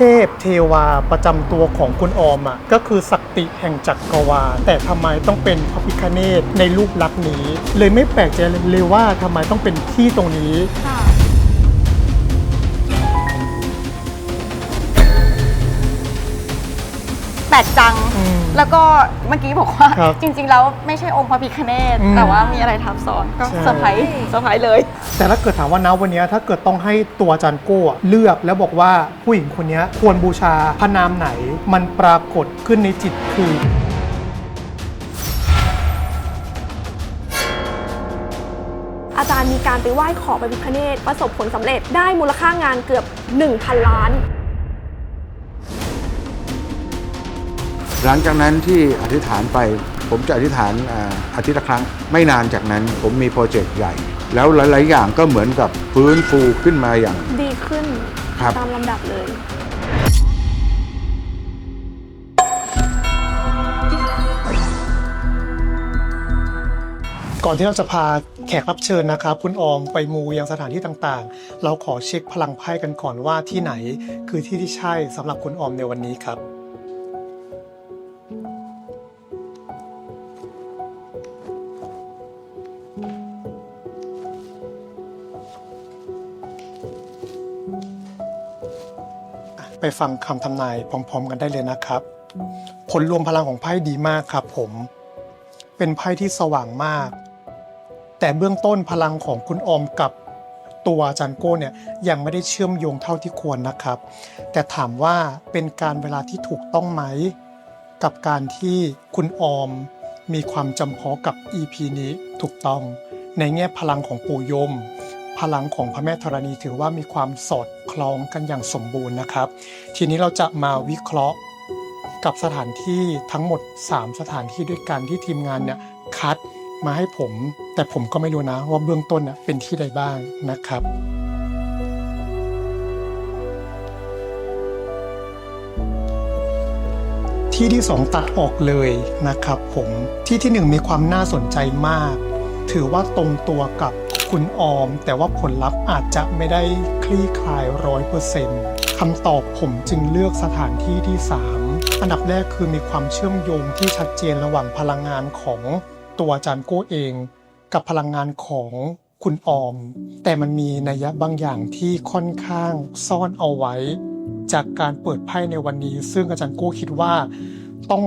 เทพเทวาประจำตัวของคุณออมอะก็คือศักติแห่งจักรวาลแต่ทำไมต้องเป็นพระพิคเนตในรูปลักษณ์นี้ เลยไม่แปลกใจเลยว่าทำไมต้องเป็นที่ตรงนี้ค่ะแปลกจังอืม แล้วก็เมื่อกี้บอกว่าครับจริง ๆ แล้วไม่ใช่องค์พระพิคเนตอืมแต่ว่ามีอะไรทับซ้อนก็ใช่ เซอร์ไพรส์เซอร์ไพรส์เลย แต่ถ้าเกิดถามว่านะวันเนี้ยถ้าเกิดต้องให้ตัวอาจารย์โก้อะเลือกแล้วบอกว่าผู้หญิงคนเนี้ยควรบูชาพระนามไหน มันปรากฏขึ้นในจิตคือ อาจารย์มีการไปไหว้ขอพระพิฆเนศประสบผลสำเร็จได้มูลค่างานเกือบ 1,000 ล้าน หลังจากนั้นที่อธิษฐานไป ผมจะอธิษฐานอ่าอาทิตย์ละครั้ง ไม่นานจากนั้นผมมีโปรเจกต์ใหญ่ แล้วหลาย ๆ อย่างก็เหมือนกับฟื้นฟูขึ้นมาอย่าง ดีขึ้นครับตามลำดับเลยก่อนที่เราจะพาแขกรับเชิญนะครับคุณออมไปมูยังสถานที่ต่างๆ เราขอเช็คพลังไพ่กันก่อนว่าที่ไหน คือที่ที่ใช่สำหรับคุณออมในวันนี้ครับ ไปฟังคำทำนายพร้อม ๆ กันได้เลยนะครับ ผลรวมพลังของไพ่ดีมากครับผม เป็นไพ่ที่สว่างมาก แต่เบื้องต้นพลังของคุณออมกับตัวจันโก้เนี่ยยังไม่ได้เชื่อมโยงเท่าที่ควรนะครับ แต่ถามว่าเป็นการเวลาที่ถูกต้องไหม กับการที่คุณออมมีความจำเพาะกับ EP นี้ถูกต้องในแง่พลังของปู่ยม ลังของพระแม่ธรณีถือว่ามีความสอดคล้องกันอย่างสมบูรณ์นะครับ ทีนี้เราจะมาวิเคราะห์กับสถานที่ทั้งหมด 3 สถานที่ด้วยกันที่ทีมงานเนี่ยคัดมาให้ผม แต่ผมก็ไม่รู้นะว่าเบื้องต้นน่ะเป็นที่ใดบ้างนะครับที่ที่ 2 ตัดออกเลยนะครับผมที่ที่ 1 มีความน่าสนใจมาก ถือว่าตรงตัวกับ คุณออม แต่ว่าผลลัพธ์อาจจะไม่ได้คลี่คลายร้อยเปอร์เซ็นต์คำตอบผมจึงเลือกสถานที่ที่ 3 อันดับแรกคือมีความเชื่อมโยงที่ชัดเจนระหว่างพลังงานของตัวอาจารย์โก้เอง กับพลังงานของคุณออม แต่มันมีนัยยะบางอย่างที่ค่อนข้างซ่อนเอาไว้ จากการเปิดไพ่ในวันนี้ ซึ่งอาจารย์โก้คิดว่า ต้อง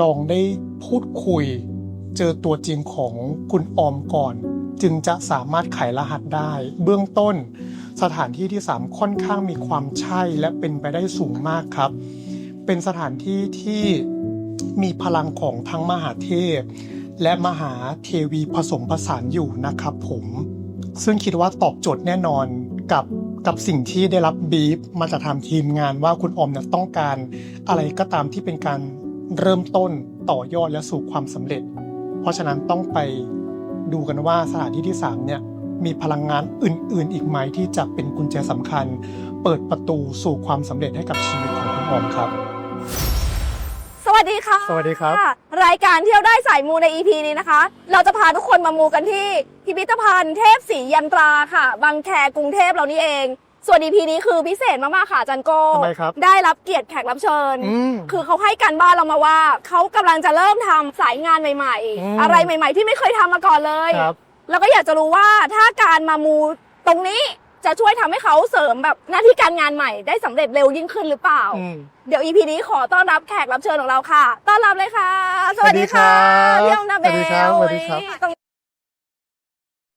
ลองได้พูดคุย เจอตัวจริงของคุณออมก่อน จึงจะสามารถไขรหัสได้ เบื้องต้น สถานที่ที่ 3 ค่อนข้างมีความใช่และเป็นไปได้สูงมากครับ เป็นสถานที่ที่มีพลังของทั้งมหาเทพ และมหาเทวีผสมผสานอยู่นะครับผมซึ่งคิดว่าตอบโจทย์แน่นอนกับกับสิ่งที่ได้รับบีฟมาจากทางทีมงานว่าคุณอมเนี่ยต้องการอะไรก็ตามที่เป็นการเริ่มต้นต่อยอดและสู่ความสำเร็จ เพราะฉะนั้นต้องไป ดูกันว่าสถานที่ที่3เนี่ยมีพลังงานอื่น ๆ อีกไหมที่จะเป็นกุญแจสำคัญ เปิดประตูสู่ความสำเร็จให้กับชีวิตของคุณออมครับ สวัสดีค่ะสวัสดีครับ รายการเที่ยวได้สายมูใน EP นี้นะคะ เราจะพาทุกคนมามูกันที่พิพิธภัณฑ์เทพศรียันตราค่ะ บางแคกรุงเทพเรานี่เอง ส่วน EP นี้คือพิเศษมาก ๆ ค่ะอาจันโกทำไมครับได้รับเกียรติแขกรับเชิญ อืมคือเขาให้การบ้านเรามาว่า เขากำลังจะเริ่มทำสายงานใหม่ อืม ๆ อะไรใหม่ ๆ ที่ไม่เคยทำมาก่อนเลย ครับแล้วก็อยากจะรู้ว่าถ้าการมามูตรงนี้จะช่วยทำให้เขาเสริมแบบหน้าที่การงานใหม่ได้สำเร็จเร็วยิ่งขึ้นหรือเปล่า อืม เดี๋ยว EP นี้ขอต้อนรับแขกรับเชิญของเราค่ะ ต้อนรับเลยค่ะ สวัสดีค่ะสวัสดีครับพี่ออมนาเบลสวัสดีครับสวัสดีครับ ตรง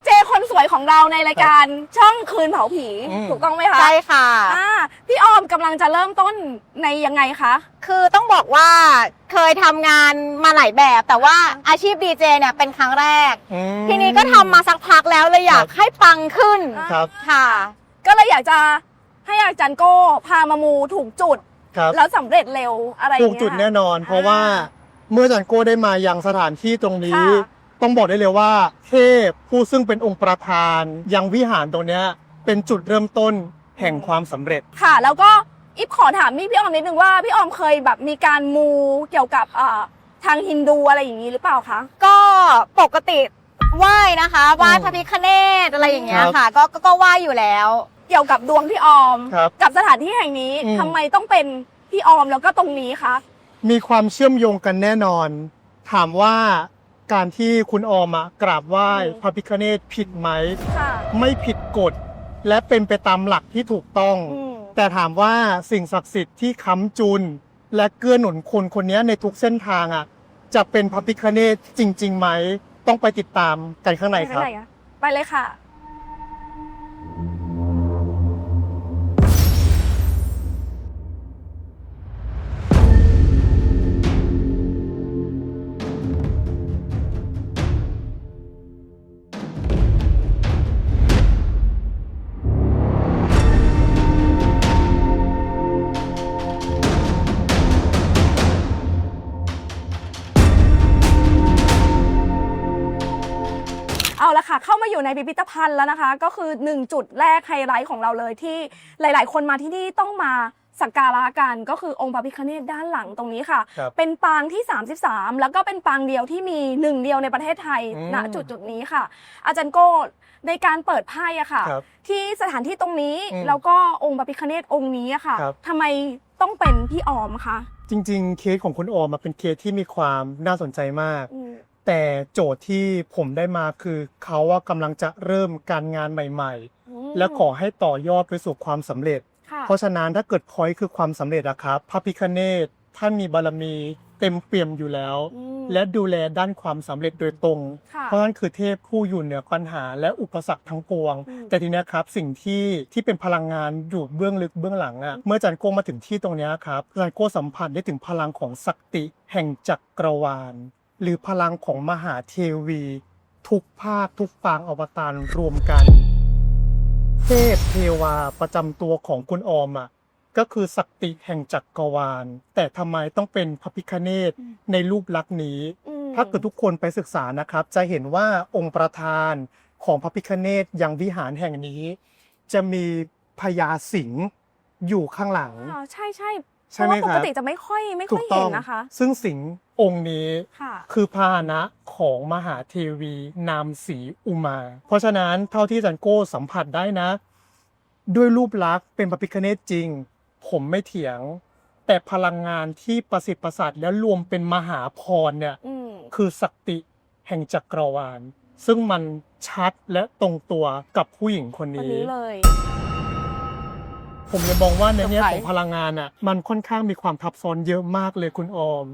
เจคนสวยของเราในรายการช่องคืนเผาผี อืม ถูกต้องไหมคะใช่ค่ะ อ่าพี่ออมกำลังจะเริ่มต้นในยังไงคะคือต้องบอกว่าเคยทำงานมาหลายแบบ แต่ว่าอาชีพดีเจเนี่ยเป็นครั้งแรก อืม ทีนี้ก็ทำมาสักพักแล้วเลยอยากครับให้ปังขึ้นครับ ค่ะ ก็เลยอยากจะให้อาจารย์โก้พามามูถูกจุด ครับ แล้วสำเร็จเร็วอะไรอย่างถูกเงี้ย จุดแน่นอน เพราะว่าเมื่ออาจันโก้ได้มายังสถานที่ตรงนี้ ค่ะ ต้องบอกได้เลยว่า เทพผู้ซึ่งเป็นองค์ประธาน ยังวิหารตรงเนี้ยเป็นจุดเริ่มต้นแห่งความสำเร็จ ค่ะ แล้วก็อิฟขอถามพี่พี่ออมนิดนึงว่าพี่ออมเคยแบบมีการมูเกี่ยวกับอ่าทางฮินดูอะไรอย่างนี้หรือเปล่าคะ ก็ปกติไหว้นะคะไหว้อืมพระพิฆเนศอะไรอย่างเงี้ยครับค่ะ ก็ก็ก็ไหว้อยู่แล้ว เกี่ยวกับดวงพี่ออม ครับกับสถานที่แห่งนี้อืม ทำไมต้องเป็นพี่ออมแล้วก็ตรงนี้คะ มีความเชื่อมโยงกันแน่นอน ถามว่า การที่คุณออมอะกราบไหว้อืมพระพิฆเนศผิดไหม ค่ะ ไม่ผิดกฎ และเป็นไปตามหลักที่ถูกต้อง อืม แต่ถามว่าสิ่งศักดิ์สิทธิ์ที่ค้ำจุน และเกื้อหนุนคนคนนี้ในทุกเส้นทางอะ จะเป็นพระพิฆเนศจริงๆไหม ต้องไปติดตามกันข้างในครับไปไหนอะไปเลยค่ะ พิพิธภัณฑ์แล้วนะคะ ก็คือ 1 จุดแรกไฮไลท์ของเราเลยที่หลาย ๆ คนมาที่นี่ต้องมาสักการะกันก็คือองค์พระพิฆเนศด้านหลังตรงนี้ค่ะ ครับเป็นปางที่ 33 แล้วก็เป็นปางเดียวที่มีหนึ่งเดียวในประเทศไทยอืมณจุดจุดๆนี้ค่ะ อาจารย์โก้ในการเปิดไพ่อะค่ะ ครับที่สถานที่ตรงนี้อืมแล้วก็องค์พระพิฆเนศองค์นี้อะค่ะครับ ทำไมต้องเป็นพี่ออมคะจริง ๆ เคสของคุณออมมาเป็นเคสที่มีความน่าสนใจมาก อืม แต่โจทย์ที่ผมได้มาคือเขาว่ากำลังจะเริ่มการงานใหม่อืมๆและขอให้ต่อยอดไปสู่ความสำเร็จค่ะเพราะฉะนั้นถ้าเกิดพอยต์คือความสำเร็จอะครับพระพิคเนตท่านมีบารมีเต็มเปี่ยมอยู่แล้วอืมและดูแลด้านความสำเร็จโดยตรงค่ะเพราะนั่นคือเทพผู้อยู่เหนือปัญหาและอุปสรรคทั้งปวงอืมแต่ทีเนี้ยครับสิ่งที่ที่เป็นพลังงานอยู่เบื้องลึกเบื้องหลังอะเมื่ออาจันโก้มาถึงที่ตรงเนี้ยครับอาจันโก้สัมผัสได้ถึงพลังของศักติแห่งจักรวาล หรือพลังของมหาเทวี ทุกภาคทุกปางอวตารรวมกัน เทพเทวาประจำตัวของคุณออมอะก็คือศักติแห่งจักรวาล แต่ทำไมต้องเป็นพระพิคเนตในรูปลักษณ์นี้อืมถ้าเกิดทุกคนไปศึกษานะครับ จะเห็นว่าองค์ประธานของพระพิคเนตยังวิหารแห่งนี้ จะมีพญาสิงห์อยู่ข้างหลัง อ๋อใช่ใช่เพใช่ราะไหมว่าปคกรับติจะไม่ค่อยไม่ถูค่อยกต้เห็อนงนะคะ ซึ่งสิงห์ องค์นี้ค่ะ คือพาหนะของมหาเทวีนามสีอุมา เพราะฉะนั้นเท่าที่อาจันโก้สัมผัสได้นะ ด้วยรูปลักษณ์เป็นพระพิคเนตจริง ผมไม่เถียง แต่พลังงานที่ประสิทธิ์ประสาทและรวมเป็นมหาพรเนี่ยอืมคือศักติแห่งจักรวาล ซึ่งมันชัดและตรงตัวกับผู้หญิงคนวันนี้ นี้เลย ผมเลยมองว่าในแง่เซอร์ไพรส์ของพลังงานอะมันค่อนข้างมีความทับซ้อนเยอะมากเลยคุณออม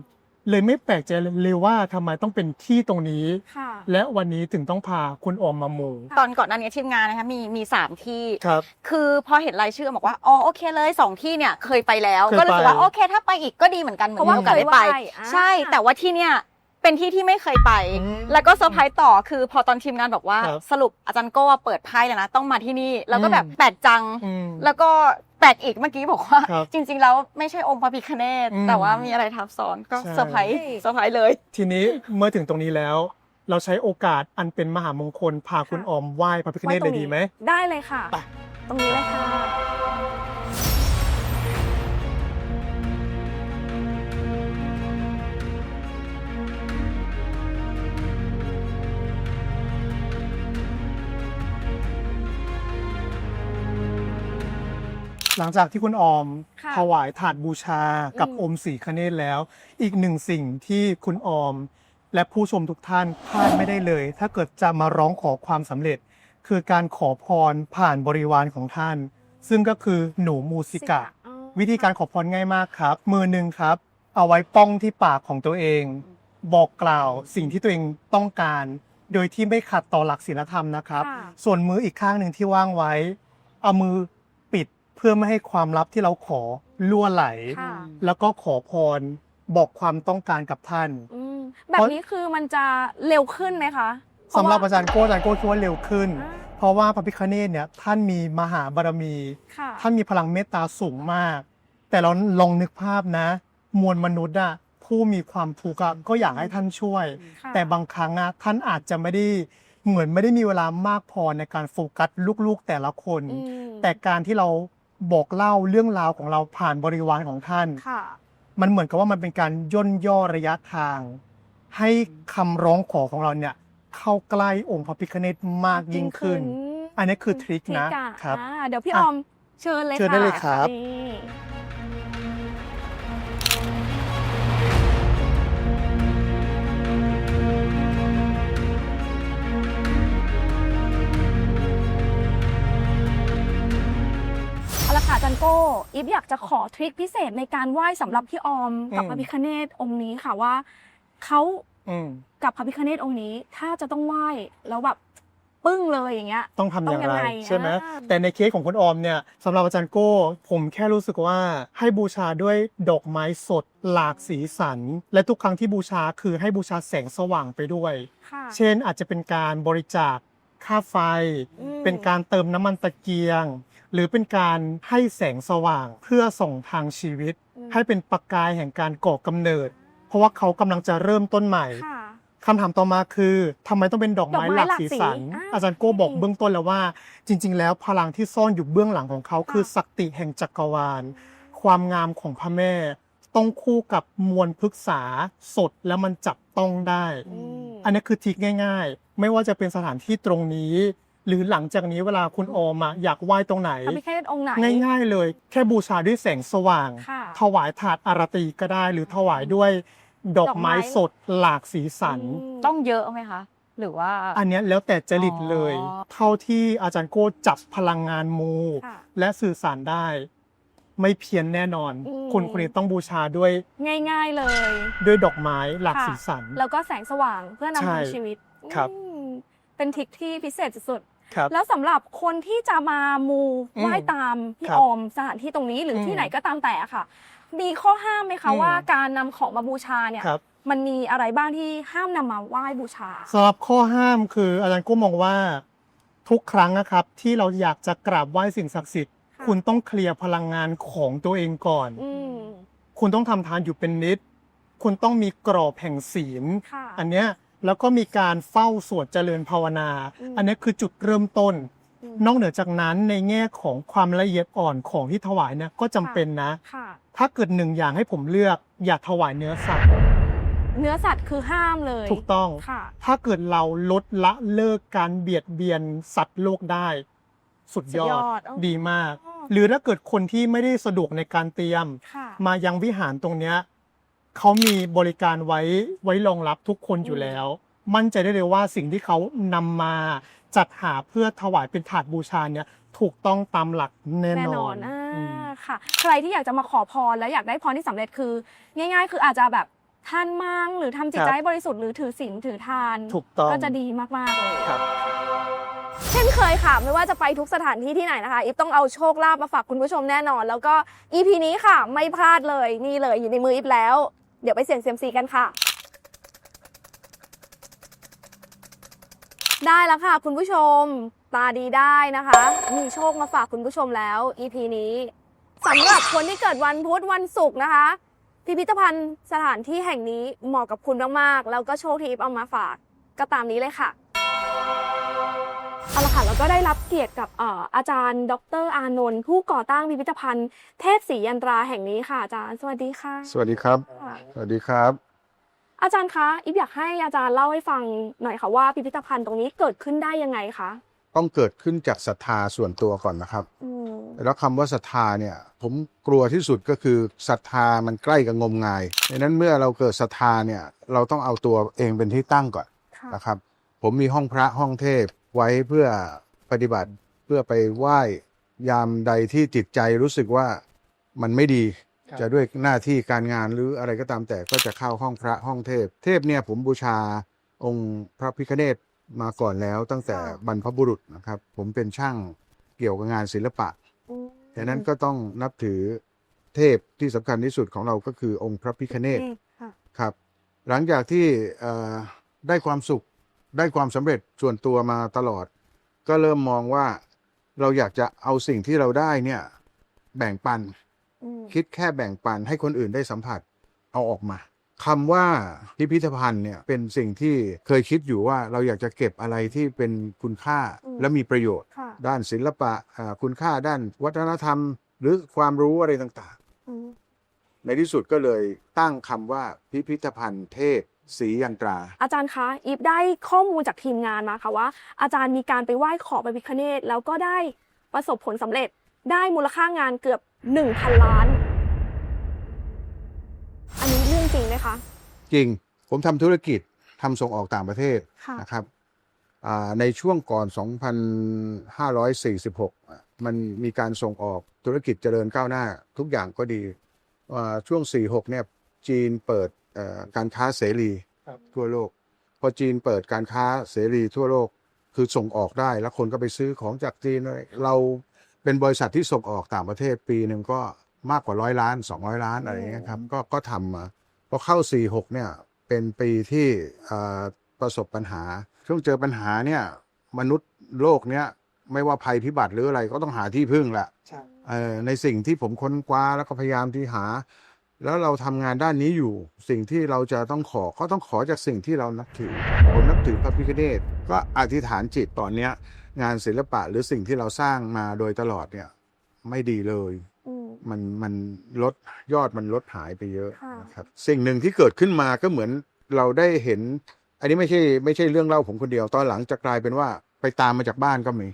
เลยไม่แปลกใจเลยว่าทำไมต้องเป็นที่ตรงนี้ ค่ะ และวันนี้ถึงต้องพาคุณออมมามูตอนก่อนหน้านี้ทีมงานนะคะมีมีสามที่ ครับ คือพอเห็นรายชื่อบอกว่าอ๋อโอเคเลยสองที่เนี่ยเคยไปแล้ว เคยไปก็รู้สึกว่าโอเค ถ้าไปอีกก็ดีเหมือนกันเหมือนเพราะว่ามีโอกาสได้ไปเคยไหว้อ่า ใช่ แต่ว่าที่เนี่ยเป็นที่ที่ไม่เคยไป อืมแล้วก็เซอร์ไพรส์ต่อคือพอตอนทีมงานบอกว่าครับสรุปอาจารย์โก้เปิดไพ่เลยนะ ต้องมาที่นี่แล้วก็อืมแบบแปลกจัง อืม แล้วก็ แปลกอีกเมื่อกี้บอกว่า ครับจริง ๆ แล้วไม่ใช่องค์พระพิฆเนศอืมแต่ว่ามีอะไรทับซ้อนก็ใช่ เซอร์ไพรส์เซอร์ไพรส์เลย ทีนี้เมื่อถึงตรงนี้แล้ว เราใช้โอกาสอันเป็นมหามงคลพาคุณออมไหว้พระพิฆเนศเลยดีไหม ได้เลยค่ะ ไป ตรงนี้เลยค่ะ หลังจากที่คุณออมค่ะถวายถาดบูชากับอืม อมสีคเนศแล้ว อีกหนึ่งสิ่งที่คุณออม และผู้ชมทุกท่านพลาดไม่ได้เลย ถ้าเกิดจะมาร้องขอความสำเร็จ คือการขอพรผ่านบริวารของท่าน ซึ่งก็คือหนูมูสิกะ อ๋อวิธีการขอพรง่ายมากครับ มือหนึ่งครับ เอาไว้ป้องที่ปากของตัวเอง บอกกล่าวสิ่งที่ตัวเองต้องการ โดยที่ไม่ขัดต่อหลักศีลธรรมนะครับค่ะส่วนมืออีกข้างหนึ่งที่ว่างไว้ เอามือปิดเพื่อไม่ให้ความลับที่เราขอล่วไหล ค่ะ แล้วก็ขอพรบอกความต้องการกับท่าน อืมแบบนี้คือมันจะเร็วขึ้นไหมคะสำหรับเพอาจารย์โก้อาจารย์โก้คิดว่าเร็วขึ้น อ่าเพราะว่าพระพิฆเนศเนี่ยท่านมีมหาบารมี ค่ะท่านมีพลังเมตตาสูงมาก แต่เราลองนึกภาพนะ มวลมนุษย์อะผู้มีความทุกข์อะก็อยากให้ท่านช่วย ค่ะแต่บางครั้งอะท่านอาจจะไม่ได้เหมือนไม่ได้มีเวลามากพอในการโฟกัสลูกๆแต่ละคน อืมแต่การที่เรา บอกเล่าเรื่องราวของเราผ่านบริวารของท่าน ค่ะ มันเหมือนกับว่ามันเป็นการย่นย่อระยะทาง ให้คำร้องขอของเราเนี่ย เข้าใกล้องค์พระพิฆเนศมากยิ่งขึ้นอืมอันนี้คือทริคทรินะกอะครับอ่าเดี๋ยวพี่ออะอมเชิญเลยเชิญได้เลยครับ นี่ ค่ะอาจันโก้อีฟอยากจะขอทริคพิเศษในการไหว้สำหรับพี่ออมกับอืม พระพิคเนตองค์นี้ค่ะว่าเขาอืมกับพระพิคเนตองค์นี้ ถ้าจะต้องไหว้แล้วแบบปึ้งเลยอย่างเงี้ย ต้องทำอย่างต้องยังไรไงใช่ไหมอ่า แต่ในเคสของคุณออมเนี่ยสำหรับอาจารย์โก้ ผมแค่รู้สึกว่าให้บูชาด้วยดอกไม้สด หลากสีสัน และทุกครั้งที่บูชาคือให้บูชาแสงสว่างไปด้วย ค่ะเช่นอาจจะเป็นการบริจาคค่าไฟ อืมเป็นการเติมน้ำมันตะเกียง หรือเป็นการให้แสงสว่างเพื่อส่งทางชีวิตอืมให้เป็นประกายแห่งการก่อกำเนิด เพราะว่าเขากำลังจะเริ่มต้นใหม่ค่ะคำถามต่อมาคือทำไมต้องเป็นดอกไม้ดอกไม้หลากหลากสีสีสันอ่าอาจารย์โก้บอกเบื้องต้นแล้วว่า จริง ๆ แล้วพลังที่ซ่อนอยู่เบื้องหลังของเขาคือศักติแห่งจักรวาล ความงามของพระแม่ ต้องคู่กับมวลพฤกษาสดแล้วมันจับต้องได้อืมอันนี้คือทริกง่าย ๆ ไม่ว่าจะเป็นสถานที่ตรงนี้ หรือหลังจากนี้เวลาคุณออมอะอยากไหว้ตรงไหน พระพิฆเนศองค์ไหน ง่าย ๆ เลย แค่บูชาด้วยแสงสว่าง ค่ะ ถวายถาดอารตีก็ได้ หรือถวายด้วยดอกไม้ดอกไม้ สดหลากสีสัน มต้องเยอะไหมคะ หรือว่า อันเนี้ยแล้วแต่จริตเลย อ๋อ เท่าที่อาจารย์โก้จับพลังงานมู ค่ะ และสื่อสารได้ ไม่เพี้ยนแน่นอน อืมคนคนนี้ต้องบูชาด้วยง่าย ๆเลย ด้วยดอกไม้หลากค่ะ สีสัน แล้วก็แสงสว่างเพื่อนำใช่ทางชีวิตครับ อืมเป็นทริคที่พิเศษสุด ครับๆแล้วสำหรับคนที่จะมามูอืมไหว้ตามพี่ครับออมสถานที่ตรงนี้หรืออม ที่ไหนก็ตามแต่ค่ะ มีข้อห้ามไหมคะอืมว่าการนำของมาบูชาเนี่ย ครับมันมีอะไรบ้างที่ห้ามนำมาไหว้บูชา สำหรับข้อห้ามคืออาจารย์โก้มองว่าทุกครั้งนะครับ ที่เราอยากจะกราบไหว้สิ่งศักดิ์สิทธิ์ ค่ะ คุณต้องเคลียร์พลังงานของตัวเองก่อน อืมคุณต้องทำทานอยู่เป็นนิด คุณต้องมีกรอบแห่งศีล ค่ะ อันเนี้ย แล้วก็มีการเฝ้าสวดเจริญภาวนาอืมอันเนี้ยคือจุดเริ่มต้นอืมนอกเหนือจากนั้นในแง่ของความละเอียดอ่อนของที่ถวายเนี่ยก็จำเป็นนะค่ะถ้าเกิดหนึ่งอย่างให้ผมเลือกอย่าถวายเนื้อสัตว์ เนื้อสัตว์คือห้ามเลย ถูกต้องค่ะถ้าเกิดเราลดละเลิกการเบียดเบียนสัตว์โลกได้ สุดยอสุดยดอดอ๋อดีมากอ๋อหรือถ้าเกิดคนที่ไม่ได้สะดวกในการเตรียมค่ะมายังวิหารตรงเนี้ย เขามีบริการไว้ไว้รองรับทุกคนอยู่แล้ว มั่นใจได้เลยว่าสิ่งที่เขานำมาจัดหาเพื่อถวายเป็นถาดบูชาเนี่ยถูกต้องตามหลักแน่แน่นนออนนอ่าอืม ค่ะ ใครที่อยากจะมาขอพรและอยากได้พรที่สำเร็จคือ ง่าย ๆ คืออาจจะแบบทานมังหรือทำจิตใจให้บริสุทธิ์หรือถือศีลถือทาน ถูกต้อง ก็จะดีมากๆเลยครับ เช่นเคยค่ะ ไม่ว่าจะไปทุกสถานที่ที่ไหนนะคะ อีฟต้องเอาโชคลาภมาฝากคุณผู้ชมแน่นอน แล้วก็ EP นี้ค่ะ ไม่พลาดเลย นี่เลยอยู่ในมืออีฟแล้ว เดี๋ยวไปเสี่ยงเซียมซีกันค่ะ ได้แล้วค่ะ คุณผู้ชม ตาดีได้นะคะ มีโชคมาฝากคุณผู้ชมแล้ว EP นี้สำหรับคนที่เกิดวันพุธวันศุกร์นะคะ พิพิธภัณฑ์สถานที่แห่งนี้เหมาะกับคุณมากๆ แล้วก็โชคที่อีฟเอามาฝากก็ตามนี้เลยค่ะ เอาละค่ะแล้วก็ได้รับเกียรติกับเอ่ออาจารย์ ดรอานนท์ผู้ก่อตั้งพิพิธภัณฑ์ เทพศรียันตราแห่งนี้ค่ะอาจารย์ สวัสดีค่ะ สวัสดีครับค่ะสวัสดีครับ อาจารย์คะอีฟอยากให้อาจารย์เล่าให้ฟังหน่อยค่ะว่าพิพิธภัณฑ์ตรงนี้เกิดขึ้นได้ยังไงคะต้องเกิดขึ้นจากศรัทธาส่วนตัวก่อนนะครับอืมแล้วคำว่าศรัทธาเนี่ย ผมกลัวที่สุดก็คือศรัทธามันใกล้กับงมงายดังนั้นเมื่อเราเกิดศรัทธาเนี่ยเราต้องเอาตัวเองเป็นที่ตั้งก่อนค่ะนะครับ ผมมีห้องพระห้องเทพ ไว้เพื่อปฏิบัติเพื่อไปไหว้ยามใดที่จิตใจรู้สึกว่ามันไม่ดี ครับ จะด้วยหน้าที่การงานหรืออะไรก็ตามแต่ก็จะเข้าห้องพระห้องเทพ เทพเนี่ยผมบูชาองค์พระพิฆเนศมาก่อนแล้วตั้งแต่ค่ะบรรพบุรุษนะครับ ผมเป็นช่างเกี่ยวกับงานศิลปะอืมดังนั้นก็ต้องนับถือเทพที่สำคัญที่สุดของเราก็คือองค์พระพิฆเนศ ค่ะ ครับหลังจากที่เอ่อได้ความสุข ได้ความสำเร็จส่วนตัวมาตลอด ก็เริ่มมองว่าเราอยากจะเอาสิ่งที่เราได้เนี่ย แบ่งปัน อืมคิดแค่แบ่งปันให้คนอื่นได้สัมผัสเอาออกมาคำว่าพิพิธภัณฑ์เนี่ยเป็นสิ่งที่เคยคิดอยู่ว่าเราอยากจะเก็บอะไรที่เป็นคุณค่าและมีประโยชน์ ค่ะด้านศิลปะอ่าคุณค่าด้านวัฒนธรรม หรือความรู้อะไรต่างอืมๆ ในที่สุดก็เลยตั้งคำว่าพิพิธภัณฑ์เทพ สียันตรา อาจารย์คะอีฟได้ข้อมูลจากทีมงานมาค่ะว่า อาจารย์มีการไปไหว้ขอพระพิฆเนศแล้วก็ได้ประสบผลสำเร็จได้มูลค่างานเกือบ 1,000 ล้าน อันนี้เรื่องจริงไหมคะ จริง ผมทำธุรกิจทำส่งออกต่างประเทศค่ะ นะครับอ่าในช่วงก่อน 2,546อะมันมีการส่งออกธุรกิจเจริญก้าวหน้า ทุกอย่างก็ดีอ่าช่วง 46เนี่ยจีนเปิดเอ่อ การค้าเสรีครับทั่วโลก พอจีนเปิดการค้าเสรีทั่วโลกคือส่งออกได้แล้วคนก็ไปซื้อของจากจีนอะไรเราเป็นบริษัทที่ส่งออกต่างประเทศปีหนึ่งก็มากกว่าร้อยล้าน 200 ล้านอะไรอย่างเงี้ยครับก็ก็ทำมาพอเข้า 46เนี่ยเป็นปีที่เอ่อประสบปัญหา ช่วงเจอปัญหาเนี่ยมนุษย์โลกเนี้ยไม่ว่าภัยพิบัติหรืออะไรก็ต้องหาที่พึ่งแหละใช่เอ่อในสิ่งที่ผมค้นคว้าแล้วก็พยายามที่หา แล้วเราทำงานด้านนี้อยู่ สิ่งที่เราจะต้องขอก็ต้องขอจากสิ่งที่เรานับถือผมนับถือพระพิฆเนศก็อธิษฐานจิตตอนเนี้ย งานศิลปะหรือสิ่งที่เราสร้างมาโดยตลอดเนี่ย ไม่ดีเลยอืมมันมันลดยอดมันลดหายไปเยอะค่ะนะครับ สิ่งหนึ่งที่เกิดขึ้นมาก็เหมือนเราได้เห็น อันนี้ไม่ใช่ไม่ใช่เรื่องเล่าผมคนเดียว ตอนหลังจะกลายเป็นว่าไปตามมาจากบ้านก็มี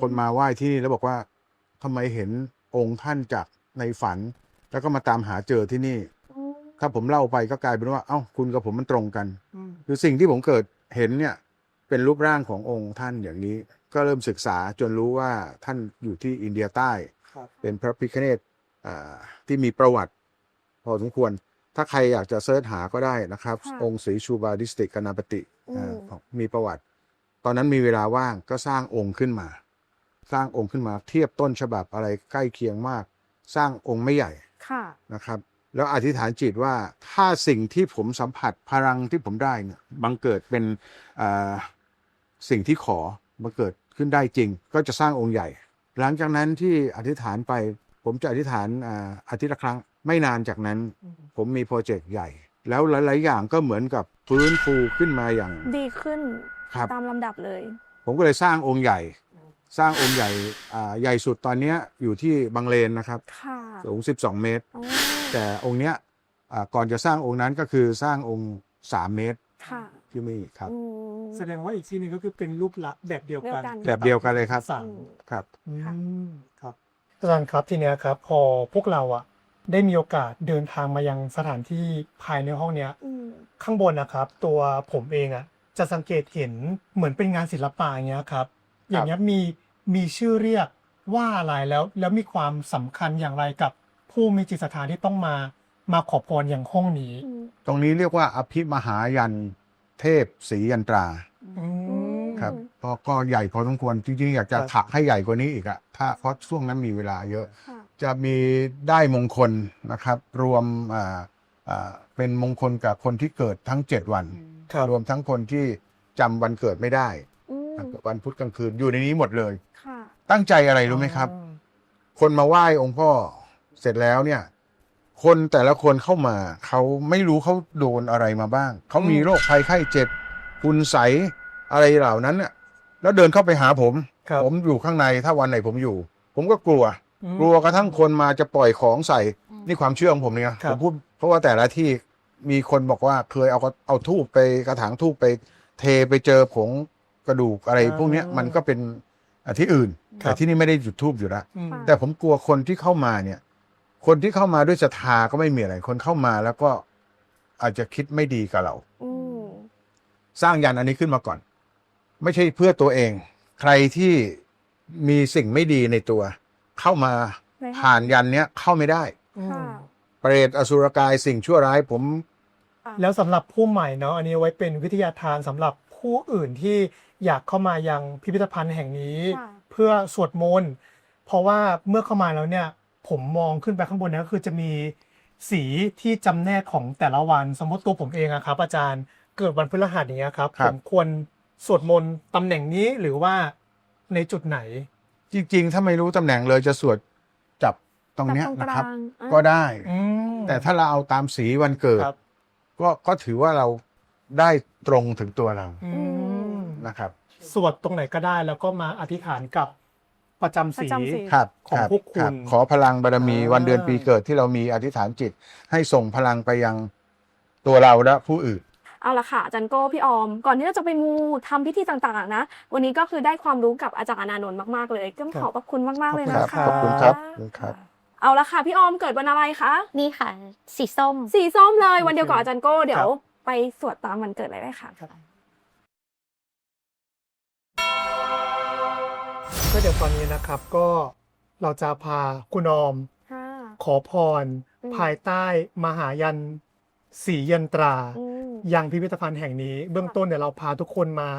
คนมาไหว้ที่นี่แล้วบอกว่าทำไมเห็นองค์ท่านจากในฝัน แล้วก็มาตามหาเจอที่นี่อืมถ้าผมเล่าไปก็กลายเป็นว่า เอ้าคุณกับผมมันตรงกัน คือสิ่งที่ผมเกิดเห็นเนี่ย เป็นรูปร่างขององค์ท่านอย่างนี้ ก็เริ่มศึกษาจนรู้ว่าท่านอยู่ที่อินเดียใต้ครับเป็นพระพิฆเนศอ่าที่มีประวัติ พอสมควร ถ้าใครอยากจะเสิร์ชหาก็ได้นะครับค่ะองค์ศรีชูบาดิสติกกนาปติอืมอ่ามีประวัติ ตอนนั้นมีเวลาว่างก็สร้างองค์ขึ้นมา สร้างองค์ขึ้นมาเทียบต้นฉบับอะไรใกล้เคียงมาก สร้างองค์ไม่ใหญ่ ค่ะ นะครับ แล้วอธิษฐานจิตว่าถ้าสิ่งที่ผมสัมผัสพลังที่ผมได้เนี่ยบังเกิดเป็นอ่าสิ่งที่ขอบังเกิดขึ้นได้จริง ก็จะสร้างองค์ใหญ่ หลังจากนั้นที่อธิษฐานไป ผมจะอธิษฐานอ่าอาทิตย์ละครั้งไม่นานจากนั้นผมมีโปรเจกต์ใหญ่ แล้วหลาย ๆ อย่างก็เหมือนกับฟื้นฟูขึ้นมาอย่างดีขึ้นครับ ตามลำดับเลย ผมก็เลยสร้างองค์ใหญ่ สร้างองค์ใหญ่อ่าใหญ่สุดตอนเนี้ยอยู่ที่บางเลนนะครับ ค่ะสูง 12 เมตรอ๋อแต่องค์เนี้ยอ่าก่อนจะสร้างองค์นั้นก็คือสร้างองค์ 3 เมตรค่ะที่มีครับ อืม แสดงว่าอีกที่หนึงก็คือเป็นรูปลักษณ์แบบเดียวกันเดียวกัน แบบเดียวกันเลยครับสั่งครับ อืค่ะมครับอาจารย์ครับทีเนี้ยครับพอพวกเราอะได้มีโอกาสเดินทางมายังสถานที่ภายในห้องเนี้ยอืม ข้างบนนะครับ ตัวผมเองอะจะสังเกตเห็นเหมือนเป็นงานศิลปะอย่างเงี้ยครับ อย่างเงี้ยมีมีชื่อเรียกว่าอะไรแล้ว แล้วมีความสำคัญอย่างไรกับผู้มีจิตศรัทธาที่ต้องมามาขอพรอย่างห้องนี้อืมตรงนี้เรียกว่าอภิมหายันเทพศรียันตราอืมครับก็ก็ใหญ่พอสมควรจริงๆอยากจะครับถักให้ใหญ่กว่านี้อีกอะถ้าเพราะช่วงนั้นมีเวลาเยอะ ค่ะ จะมีได้มงคลนะครับ รวมอ่าอ่าเป็นมงคลกับคนที่เกิดทั้ง 7 วัน ครับ รวมทั้งคนที่จำวันเกิดไม่ได้อืม วันพุธกลางคืนอยู่ในนี้หมดเลย ค่ะ ตั้งใจอะไรรู้ไหมครับ คนมาไหว้องค์พ่อเสร็จแล้วเนี่ย คนแต่ละคนเข้ามา เขาไม่รู้เขาโดนอะไรมาบ้าง เขามีอืมโรคภัยไข้เจ็บคุณใสยอะไรเหล่านั้นน่ะแล้วเดินเข้าไปหาผม ครับผมอยู่ข้างในถ้าวันไหนผมอยู่ ผมก็กลัว อืม กลัวกระทั่งคนมาจะปล่อยของใส่นี่ความเชื่อของผมเนี่ยครัผบ มพูดเพราะว่าแต่ละที่มีคนบอกว่าเคยเอาเอาทูบไปกระถางทูบไป เทไปเจอผง กระดูกอะไรพวกเนี้ยมันก็เป็นอะที่อื่นครับแต่ที่นี่ไม่ได้จุดทูบอยู่แล้วอืมแต่ผมกลัวคนที่เข้ามาเนี่ย คนที่เข้ามาด้วยศรัทธาก็ไม่มีอะไร คนเข้ามาแล้วก็อาจจะคิดไม่ดีกับเราอืมสร้างยันอันนี้ขึ้นมาก่อน ไม่ใช่เพื่อตัวเอง ใครที่มีสิ่งไม่ดีในตัว เข้ามาไม่ให้ผ่านยันเนี้ยเข้าไม่ได้ค่ะเปรตอสุรกายสิ่งชั่วร้ายผม แล้วสำหรับผู้ใหม่เนาะอันนี้ไว้เป็นวิทยาทานสำหรับผู้อื่นที่ อยากเข้ามายังพิพิธภัณฑ์แห่งนี้ค่ะเพื่อสวดมนต์เพราะว่าเมื่อเข้ามาแล้วเนี่ยผมมองขึ้นไปข้างบนเนยก็คือจะมีสีที่จำแนกของแต่ละวันสมมติตัวผมเองอะครับ อาจารย์เกิดวันพฤหัสอย่างเงี้ยครับครัผบมควรสวดมนต์ตำแหน่งนี้หรือว่าในจุดไหน จริง ๆ ถ้าไม่รู้ตำแหน่งเลยจะสวดจับตรงเนี้ยจับตรงนะครับกลางอะก็ได้อืมแต่ถ้าเราเอาตามสีวันเกิดครับก็ก็ถือว่าเราได้ตรงถึงตัวเราอืม นะครับ สวดตรงไหนก็ได้แล้วก็มาอธิษฐานกับประจำประสีจำสีครับของรับพวกคุณรับขอพลังบารมีอ่า วันเดือนปีเกิดที่เรามีอธิษฐานจิต ให้ส่งพลังไปยังตัวเราและผู้อื่น เอาละค่ะอาจารย์โก้พี่ออม ก่อนที่เราจะไปมูทำพิธีต่างๆนะ วันนี้ก็คือได้ความรู้กับอาจารย์อานนท์มากๆเลยก็ขอบพระคุณมากๆเลยนะครัคะบขอบคุณครับขอบคุณครับ เอาละค่ะพี่ออมเกิดวันอะไรคะ นี่ค่ะ สีส้ม สีส้มเลยวันเดียวกับโอเคอาจารย์โก้เดี๋ยควรับไปสวดตามวันเกิดเลยได้ค่ะ ก็เดี๋ยวตอนนี้นะครับก็เราจะพาคุณออม ค่ะ ขอพร อืม ภายใต้มหายันสียันตรา อืม ยังพิพิธภัณฑ์แห่งนี้เบื้องต้นเนี่ยเราพาทุกคนมา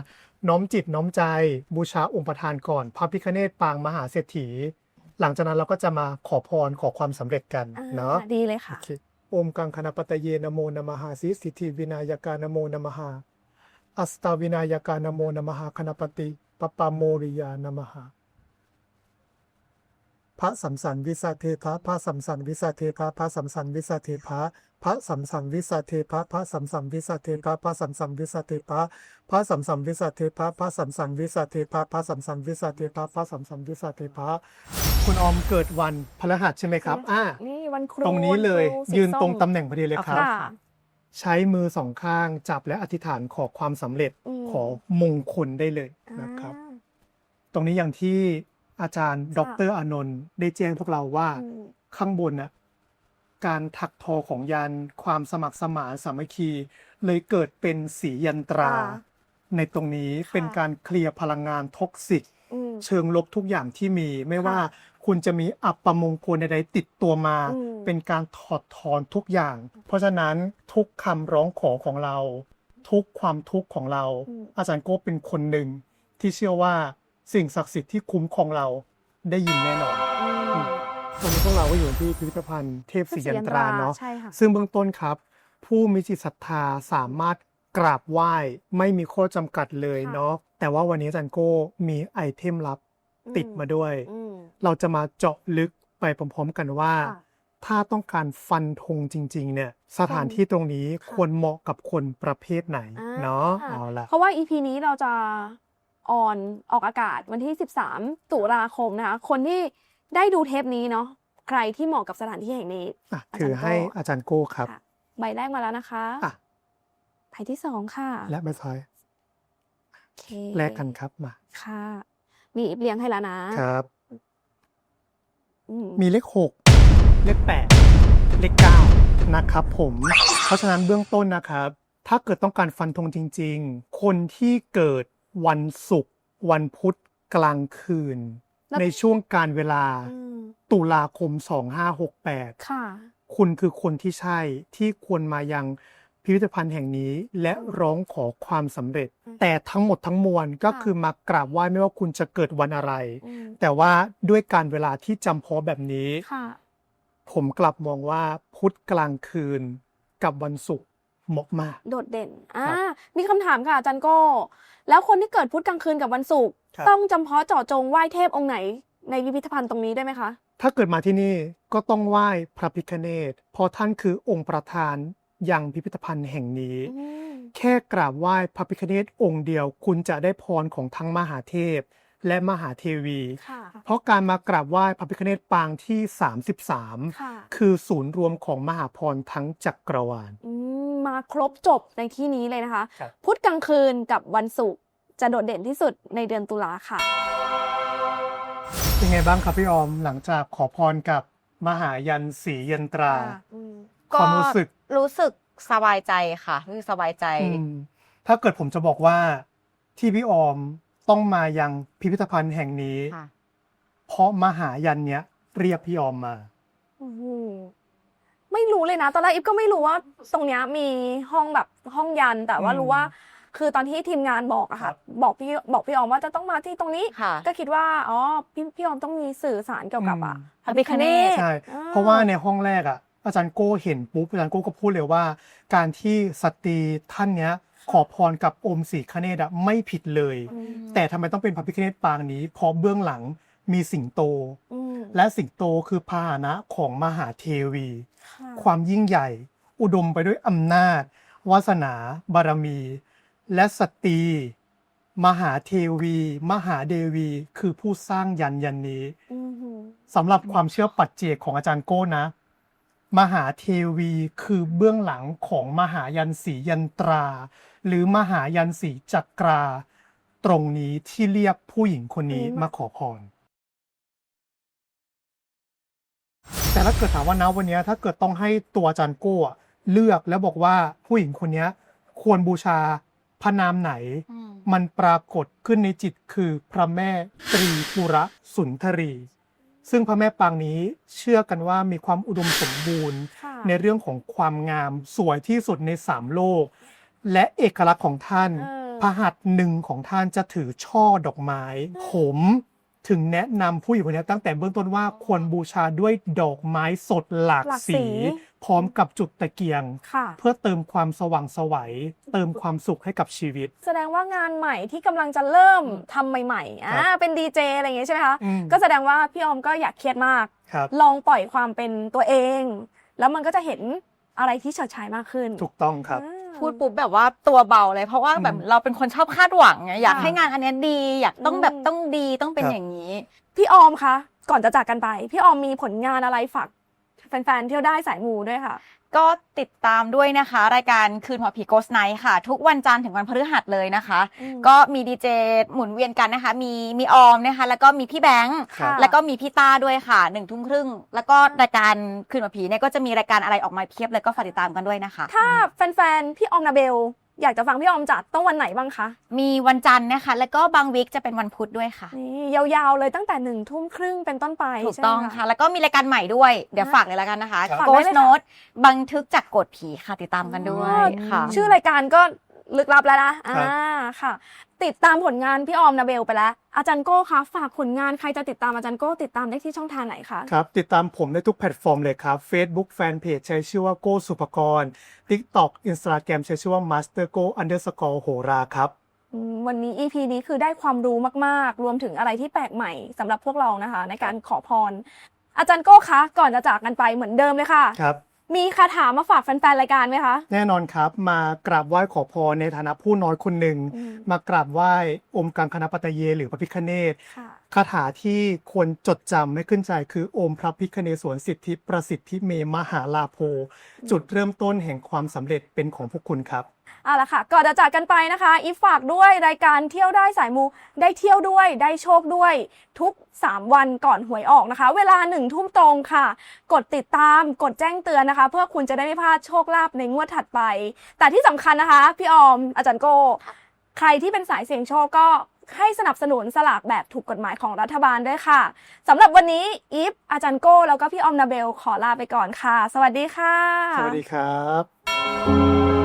น้อมจิตน้อมใจ บูชาองค์ประธานก่อน พระพิฆเนศปางมหาเศรษฐี หลังจากนั้นเราก็จะมาขอพรขอความสำเร็จกันอ่าเนาะดีเลยค่ะโอเคโอมกังคณปตเยนะโมนะมหาสิสิทธิวินายกานโมนะมหาอัสตาวินายกานโมนะมหาคณปติปปปาโมริยานมหา พระสัมสันวิสาเทพะพระสัมสันวิสาเทพะพระสัมสันวิสาเทพะพระสัมสันวิสาเทพะพระสัมสันวิสาเทพะพระสัมสันวิสาเทพะพระสัมสันวิสาเทพะพระสัมสันวิสาเทพะพระสัมสันวิสาเทพะพระสัมสันวิสาเทพะคุณออมเกิดวันพฤหัสใช่ไหมครับอ่านี่วันครูตรงนี้เลยวันครูสียืนตรงส้มตำแหน่งพอดีเลยครับค่ะใช้มือสองข้างจับและอธิษฐานขอความสำเร็จอืมขอมงคลได้เลยนะครับอ่าตรงนี้อย่างที่ อาจารย์ดค่ะรอานนท์ได้แจ้งพวกเราว่าอืมข้างบนน่ะการถักทอของยันความสมัครสมานสามัคคี เลยเกิดเป็นสียันตราค่ะในตรงนี้ค่ะเป็นการเคลียร์พลังงานท็อกซิกอืมเชิงลบทุกอย่างที่มี ไม่ค่ะว่าคุณจะมีอัปมงคลใดๆติดตัวมาอืมเป็นการถอดถอนทุกอย่าง เพราะฉะนั้นทุกคำร้องขอของเรา ทุกความทุกข์ของเราอืมอาจารย์โก้เป็นคนหนึ่งที่เชื่อว่า สิ่งศักดิ์สิทธิ์ที่คุ้มครองเราได้ยินแน่นอนอืมตรงนี้พวกเราก็อยู่ที่พิพิธภัณฑ์เทพศรียันตราเนาะใช่ค่ะซึ่งเบื้องต้นครับ ผู้มีจิตศรัทธาสามารถกราบไหว้ไม่มีข้อจำกัดเลยค่ะเนาะแต่ว่าวันนี้อาจารย์โก้มีไอเทมลับติดมาด้วยอืมเราจะมาเจาะลึกไปพร้อมๆกันว่าค่ะถ้าต้องการฟันธงจริง ๆ เนี่ย สถานที่ตรงนี้ค่ะควรเหมาะกับคนประเภทไหนอ่าเนาะค่ะเอาละเพราะว่า EP นี้เราจะ ออนออกอากาศวันที่ 13 ตุลาคมนะคะ คนที่ได้ดูเทปนี้เนาะใครที่เหมาะกับสถานที่แห่งนี้อะอาจารย์ถือให้โก้อาจารย์โก้ครับค่ะใบแรกมาแล้วนะคะอะใบที่สองค่ะ และใบท้ายโอเคแลกกันครับมาค่ะมีอิบเลี้ยงให้แล้วนะครับอืมมีเลขหกเลขแปดเลขเก้านะครับผม เพราะฉะนั้นเบื้องต้นนะครับ ถ้าเกิดต้องการฟันธงจริง ๆ คนที่เกิด วันศุกร์วันพุธกลางคืนในช่วงการเวลาอืมตุลาคม 2568 ค่ะ คุณคือคนที่ใช่ที่ควรมายังพิพิธภัณฑ์แห่งนี้ และร้องขอความสำเร็จ อืมแต่ทั้งหมดทั้งมวลก็ค่ะ คือมากราบไหว้ไม่ว่าคุณจะเกิดวันอะไร อืมแต่ว่าด้วยการเวลาที่จำเพาะแบบนี้ ค่ะ ผมกลับมองว่าพุธกลางคืนกับวันศุกร์เห มาะมาก โดดเด่น อ่าครับมีคำถามค่ะอาจารย์โก้ แล้วคนที่เกิดพุธกลางคืนกับวันศุกร์ครับ ต้องจำเพาะเจาะจงไหว้เทพองค์ไหน ในพิพิธภัณฑ์ตรงนี้ได้ไหมคะ ถ้าเกิดมาที่นี่ก็ต้องไหว้พระพิฆเนศเพราะท่านคือองค์ประธานยังพิพิธภัณฑ์แห่งนี้ อืม แค่กราบไหว้พระพิฆเนศองค์เดียว คุณจะได้พรของทั้งมหาเทพ และมหาเทวี ค่ะ เพราะการมากราบไหว้พระพิฆเนศปางที่ 33 ค่ะ คือศูนย์รวมของมหาพรทั้งจักรวาล อืม มาครบจบในที่นี้เลยนะคะ ครับ พุธกลางคืนกับวันศุกร์จะโดดเด่นที่สุดในเดือนตุลาค่ะ เป็นไงบ้างครับพี่ออมหลังจากขอพรกับมหายันสียันตราความรู้สึกรู้สึกสบายใจค่ะรู้สึกสบายใจ อืมถ้าเกิดผมจะบอกว่าที่พี่ออมต้องมายังพิพิธภัณฑ์แห่งนี้ ค่ะ เพราะมหายันเนี้ยเรียกพี่ออมมา โอ้โห ไม่รู้เลยนะตอนแรกอิฟก็ไม่รู้ว่า ตรงเนี้ยมีห้องแบบห้องยันแต่ว่าอืมรู้ว่า คือตอนที่ทีมงานบอกอะครัค่ะบบอกพี่บอกพี่ออมว่าจะต้องมาที่ตรงนี้ ค่ะ ก็คิดว่าอ๋อพี่พี่ออมต้องมีสื่อสารเกี่ยวกับอะอืม พระพิฆเนศ ใช่ อ่าเพราะว่าในห้องแรกอะอาจารย์โก้เห็นปุ๊บอาจารย์โก้ก็พูดเลยว่า การที่สตรีท่านเนี้ยขอพรกับองค์สีคเนศอะไม่ผิดเลย อืม แต่ทำไมต้องเป็นพระพิฆเนศปางนี้เพราะเบื้องหลังมีสิงโต อืมและสิงโตคือพาหนะของมหาเทวี ค่ะความยิ่งใหญ่ อุดมไปด้วยอำนาจ วาสนา บารมี และสตรีมหาเทวี มหาเดวี คือผู้สร้างยันยันนี้อืมหือสำหรับความเชื่อปัจเจกของอาจารย์โก้นะ มหาเทวีคือเบื้องหลังของมหายันสียันตรา หรือมหายันสีจักรา ตรงนี้ที่เรียกผู้หญิงคนนี้อืมมาขอพร แต่ถ้าเกิดถามว่านะวันเนี้ยถ้าเกิดต้องให้ตัวอาจารย์โก้อะเลือกแล้วบอกว่าผู้หญิงคนเนี้ยควรบูชาพระนามไหนมันปรากฏขึ้นในจิตคือพระแม่ตรีปุระสุนทรี ซึ่งพระแม่ปางนี้เชื่อกันว่ามีความอุดมสมบูรณ์ ค่ะในเรื่องของความงามสวยที่สุดในสามโลก และเอกลักษณ์ของท่าน เออ พระหัตถ์หนึ่งของท่านจะถือช่อดอกไม้ ผม ถึงแนะนำผู้หญิงคนนี้ตั้งแต่เบื้องต้นว่าควรบูชาด้วยดอกไม้สดหลากหลากสี สี พร้อมกับจุดตะเกียง ค่ะ เพื่อเติมความสว่างไสวัย เติมความสุขให้กับชีวิต แสดงว่างานใหม่ที่กำลังจะเริ่มทำใหม่ๆครัอ่าบเป็นดีเจอะไรอย่างเงี้ยใช่ไหมคะ อืมก็แสดงว่าพี่ออมก็อยากเครียดมาก ครับ ลองปล่อยความเป็นตัวเอง แล้วมันก็จะเห็นอะไรที่เฉิดฉายมากขึ้นถูกต้องครับ อ่า พูดปุ๊บแบบว่าตัวเบาเลยเพราะว่าแบบอืมเราเป็นคนชอบคาดหวังไงอยากค่ะให้งานอันเนี้ยดี อยากต้องแบบอืมต้องดีต้องเป็นครับอย่างนี้ พี่ออมคะก่อนจะจากกันไป พี่ออมมีผลงานอะไรฝาก แฟนๆ เที่ยวได้สายมูด้วยค่ะ ก็ติดตามด้วยนะคะ รายการคืนหัวผีโกสไนท์ค่ะ ทุกวันจันทร์ถึงวันพฤหัสเลยนะคะ อืม ก็มีดีเจหมุนเวียนกันนะคะ มีมีออมนะคะ แล้วก็มีพี่แบงค์ครับ แล้วก็มีพี่ต้าด้วยค่ะหนึ่งทุ่มครึ่ง แล้วก็รายการคืนหัวผีเนี่ยก็จะมีรายการอะไรออกมาเพียบเลยก็ฝากติดตามกันด้วยนะคะ ถ้าแฟนๆ พี่ออมนาเบล อยากจะฟังพี่ออมจัดต้องวันไหนบ้างคะ มีวันจันทร์นะคะ แล้วก็บางวิกจะเป็นวันพุธด้วยค่ะ นี่ยาวๆเลยตั้งแต่หนึ่งทุ่มครึ่งเป็นต้นไปถูกใช่ไหมต้องค่ะ แล้วก็มีรายการใหม่ด้วย เดี๋ยวอะฝากเลยแล้วกันนะคะ ครับฝากได้ Ghost เลยค่ะ Note บันทึกจากกฎผีค่ะติดตามกันด้วยค่ะ ชื่อรายการก็ ลึกลับแล้วนะครัอ่าบค่ะ ติดตามผลงานพี่ออมนาเบลไปแล้ว อาจารย์โก้คะฝากผลงานใครจะติดตามอาจารย์โก้ติดตามได้ที่ช่องทางไหนคะครับติดตามผมได้ทุกแพลตฟอร์มเลยครับ Facebook Fanpage ใช้ชื่อว่าโก้สุภกร TikTok Instagram ใช้ชื่อว่า Master Go Underscore โหราครับอืมวันนี้ EP นี้คือได้ความรู้มาก ๆ รวมถึงอะไรที่แปลกใหม่สำหรับพวกเรานะคะ ในการขอพร อาจารย์โก้คะก่อนจะจากกันไปเหมือนเดิมเลยค่ะครับ มีคาถามาฝากแฟนๆรายการไหมคะ แน่นอนครับมากราบไหว้ขอพรในฐานะผู้น้อยคนหนึ่งอืม มากราบไหว้อมกังคณปตเย หรือพระพิคเนตค่ะคาถาที่ควรจดจำไม่ขึ้นใจคือโอมพระพิคเนศวรสิทธิประสิทธิเมมหาลาโภจุดเริ่มต้นแห่งความสำเร็จเป็นของพวกคุณครับ เอาละค่ะก่อนจะจากกันไปนะคะ อีฟฝากด้วยรายการเที่ยวได้สายมู ได้เที่ยวด้วยได้โชคด้วย ทุก 3 วันก่อนหวยออกนะคะ เวลาหนึ่งทุ่มตรงค่ะ กดติดตามกดแจ้งเตือนนะคะ เพื่อคุณจะได้ไม่พลาดโชคลาภในงวดถัดไป แต่ที่สำคัญนะคะ พี่ออมอาจารย์โก้ใครที่เป็นสายเสี่ยงโชคก็ให้สนับสนุนสลากแบบถูกกฎหมายของรัฐบาลด้วยค่ะสำหรับวันนี้อีฟอาจารย์โก้แล้วก็พี่ออมนาเบลขอลาไปก่อนค่ะ สวัสดีค่ะ สวัสดีครับ「